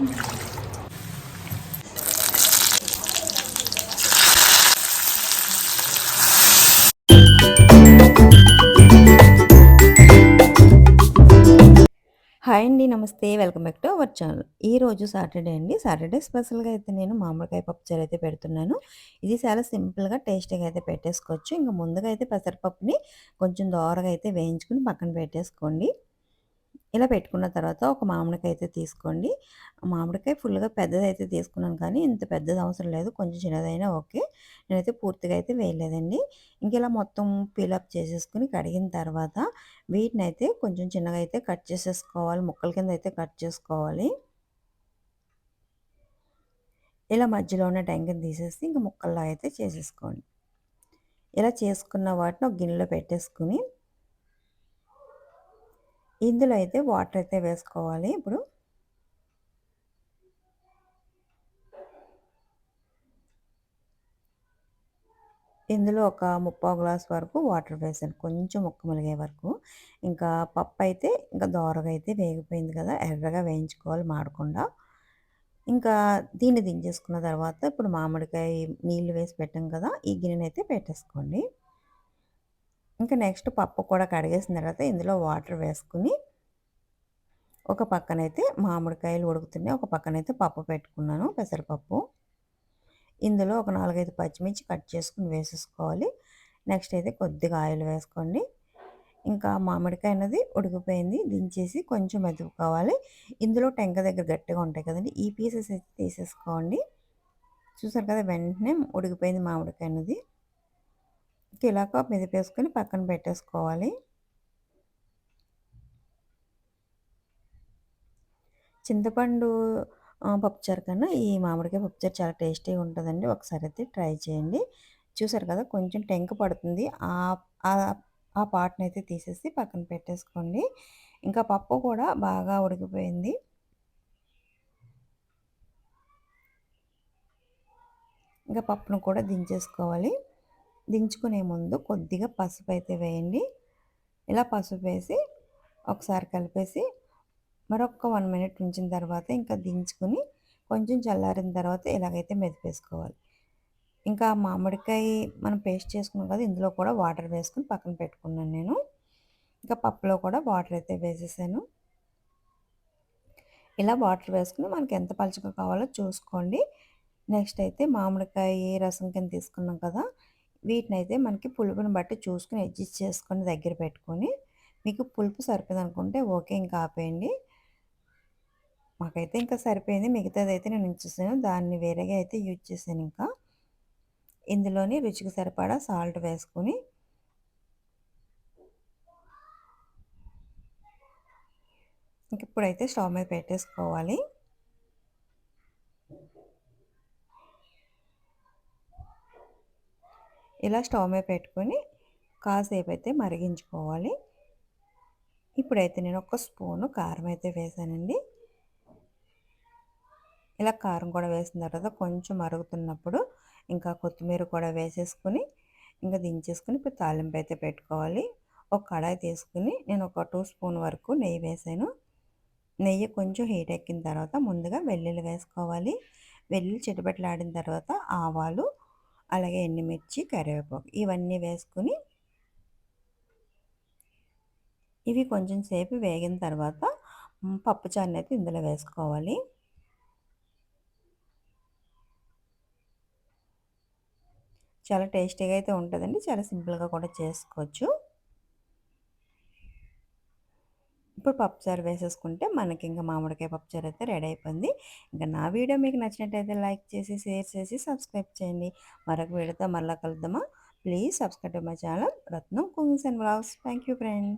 Hi అండి నమస్తే. Welcome back to our channel. ఈరోజు సాటర్డే అండి. సాటర్డే స్పెషల్గా అయితే నేను మామిడికాయ పప్పుచారు అయితే పెడుతున్నాను. ఇది చాలా సింపుల్గా టేస్టీగా అయితే పెట్టేసుకోవచ్చు. ఇంకా ముందుగా అయితే పెసరపప్పుని కొంచెం దోరగా అయితే వేయించుకుని పక్కన పెట్టేసుకోండి. ఇలా పెట్టుకున్న తర్వాత ఒక మామిడికాయ అయితే తీసుకోండి. మామిడికాయ ఫుల్గా పెద్దది అయితే తీసుకున్నాను కానీ ఇంత పెద్దది అవసరం లేదు. కొంచెం చిన్నదైనా ఓకే. నేనైతే పూర్తిగా అయితే వేయలేదండి. ఇంక ఇలా మొత్తం పీలప్ చేసేసుకుని కడిగిన తర్వాత వీటిని అయితే కొంచెం చిన్నగా అయితే కట్ చేసేసుకోవాలి. ముక్కల కింద అయితే కట్ చేసుకోవాలి. ఇలా మధ్యలో ఉన్న టెంకని తీసేసి ఇంకా ముక్కల్లా అయితే చేసేసుకోండి. ఇలా చేసుకున్న వాటిని ఒక గిన్నెలో పెట్టేసుకుని ఇందులో అయితే వాటర్ అయితే వేసుకోవాలి. ఇప్పుడు ఇందులో ఒక ముప్పావు గ్లాస్ వరకు వాటర్ వేసాను. కొంచెం ముక్క ములిగే వరకు. ఇంకా పప్పు అయితే ఇంకా దోరగా అయితే వేగిపోయింది కదా ఎర్రగా వేయించుకోవాలి మాడకుండా. ఇంకా దీన్ని దించేసుకున్న తర్వాత ఇప్పుడు మామిడికాయ నీళ్ళు వేసి పెట్టాం కదా ఈ గిన్నెనైతే పెట్టేసుకోండి. ఇంకా నెక్స్ట్ పప్పు కూడా కడిగేసిన తర్వాత ఇందులో వాటర్ వేసుకుని ఒక పక్కనైతే మామిడికాయలు ఉడుకుతున్నాయి. ఒక పక్కనైతే పప్పు పెట్టుకున్నాను పెసరపప్పు. ఇందులో ఒక నాలుగైదు పచ్చిమిర్చి కట్ చేసుకుని వేసేసుకోవాలి. నెక్స్ట్ అయితే కొద్దిగా ఆయిల్ వేసుకోండి. ఇంకా మామిడికాయ అనేది ఉడికిపోయింది దించేసి కొంచెం మెదుపుకోవాలి. ఇందులో టెంక దగ్గర గట్టిగా ఉంటాయి కదండి ఈ పీసెస్ అయితే తీసేసుకోండి. చూసారు కదా వెంటనే ఉడికిపోయింది మామిడికాయ అనేది. ఇలాగ మెదిపేసుకొని పక్కన పెట్టేసుకోవాలి. చింతపండు పప్పుచారు కన్నా ఈ మామిడికాయ పప్పుచారు చాలా టేస్టీగా ఉంటుందండి. ఒకసారి అయితే ట్రై చేయండి. చూసారు కదా కొంచెం టెంక పడుతుంది. ఆ పాటను అయితే తీసేసి పక్కన పెట్టేసుకోండి. ఇంకా పప్పు కూడా బాగా ఉడికిపోయింది. ఇంకా పప్పును కూడా దించేసుకోవాలి. దించుకునే ముందు కొద్దిగా పసుపు అయితే వేయండి. ఇలా పసుపు వేసి ఒకసారి కలిపేసి మరొక వన్ మినిట్ ఉంచిన తర్వాత ఇంకా దించుకుని కొంచెం చల్లారిన తర్వాత ఇలాగైతే మెదిపేసుకోవాలి. ఇంకా మామిడికాయ మనం పేస్ట్ చేసుకున్నాం కదా ఇందులో కూడా వాటర్ వేసుకుని పక్కన పెట్టుకున్నాను నేను. ఇంకా పప్పులో కూడా వాటర్ అయితే వేసేసాను. ఇలా వాటర్ వేసుకుని మనకి ఎంత పలుచగా కావాలో చూసుకోండి. నెక్స్ట్ అయితే మామిడికాయ రసం కింద తీసుకున్నాం కదా వీటిని అయితే మనకి పులుపుని బట్టి చూసుకుని అడ్జస్ట్ చేసుకొని దగ్గర పెట్టుకొని మీకు పులుపు సరిపోయింది అనుకుంటే ఓకే ఇంకా ఆపేయండి. మాకైతే ఇంకా సరిపోయింది. మిగతాది అయితే నేను ఉంచేసాను. దాన్ని వేరేగా అయితే యూజ్ చేశాను ఇంకా. ఇందులోని రుచికి సరిపడా సాల్ట్ వేసుకొని ఇంక ఇప్పుడైతే స్టవ్ మీద పెట్టేసుకోవాలి. ఇలా స్టవ్ మీద పెట్టుకొని కాసేపు అయితే మరిగించుకోవాలి. ఇప్పుడైతే నేను ఒక స్పూను కారం అయితే వేసానండి. ఇలా కారం కూడా వేసిన తర్వాత కొంచెం మరుగుతున్నప్పుడు ఇంకా కొత్తిమీర కూడా వేసేసుకుని ఇంకా దించేసుకుని ఇప్పుడు తాలింపు అయితే పెట్టుకోవాలి. ఒక కడాయి తీసుకుని నేను ఒక టూ స్పూన్ వరకు నెయ్యి వేసాను. నెయ్యి కొంచెం హీట్ ఎక్కిన తర్వాత ముందుగా వెల్లుల్లి వేసుకోవాలి. వెల్లుల్లి చిటపెట్టలాడిన తర్వాత ఆవాలు అలాగే ఎండుమిర్చి కరివేపాకు ఇవన్నీ వేసుకుని ఇవి కొంచెం సేపు వేగిన తర్వాత పప్పుచారుని అయితే ఇందులో వేసుకోవాలి. చాలా టేస్టీగా అయితే ఉంటుందండి. చాలా సింపుల్గా కూడా చేసుకోవచ్చు. ఇప్పుడు పప్పుచారు వేసేసుకుంటే మనకి ఇంకా మామిడికాయ పప్పుచారు అయితే రెడీ అయిపోయింది ఇంకా నా వీడియో మీకు నచ్చినట్టయితే లైక్ చేసి షేర్ చేసి సబ్స్క్రైబ్ చేయండి. మరొక వీడియోతో మళ్ళీ కలుద్దామా? Please subscribe my channel Ratnam cookings and blogs. Thank you friend.